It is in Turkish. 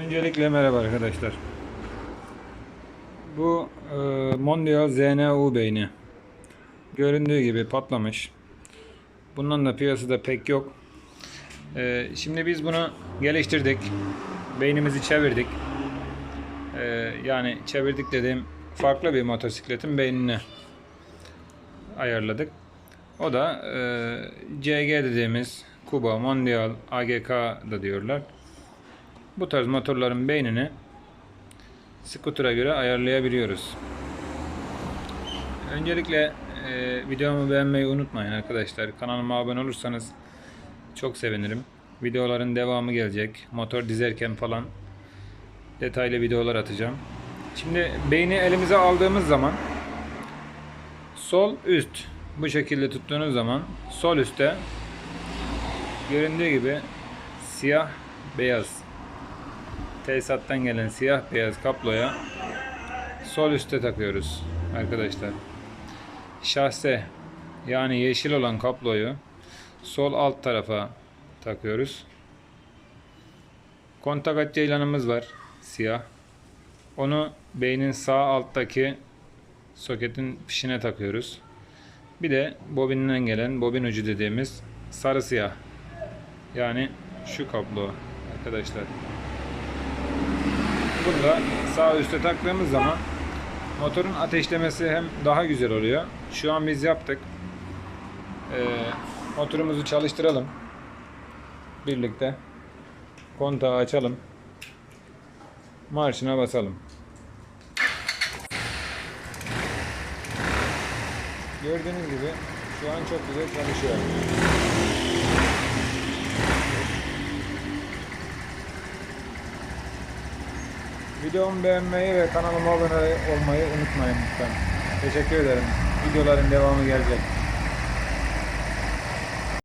Öncelikle merhaba arkadaşlar. Bu e, Mondial ZNU beyni. Göründüğü gibi patlamış. Bundan da piyasada pek yok. E, şimdi biz bunu geliştirdik. Beynimizi çevirdik. E, yani çevirdik dediğim farklı bir motosikletin beynini ayarladık. O da e, CG dediğimiz Kuba, Mondial, AGK da diyorlar. Bu tarz motorların beynini skutura göre ayarlayabiliyoruz. Öncelikle e, videomu beğenmeyi unutmayın arkadaşlar. Kanalıma abone olursanız çok sevinirim. Videoların devamı gelecek. Motor dizerken falan detaylı videolar atacağım. Şimdi beyni elimize aldığımız zaman sol üst bu şekilde tuttuğunuz zaman sol üstte göründüğü gibi siyah beyaz tesisattan gelen siyah beyaz kabloya sol üstte takıyoruz arkadaşlar. Şahse yani yeşil olan kabloyu sol alt tarafa takıyoruz. Kontak at ceylanımız var siyah. Onu beynin sağ alttaki soketin fişine takıyoruz. Bir de bobinden gelen bobin ucu dediğimiz sarı siyah. Yani şu kablo arkadaşlar. Bunu da sağ üstte taktığımız zaman motorun ateşlemesi hem daha güzel oluyor. Şu an biz yaptık. Ee, motorumuzu çalıştıralım. Birlikte. Kontağı açalım. Marşına basalım. Gördüğünüz gibi şu an çok güzel çalışıyor. Videomu beğenmeyi ve kanalıma abone olmayı unutmayın lütfen. Teşekkür ederim. Videoların devamı gelecek.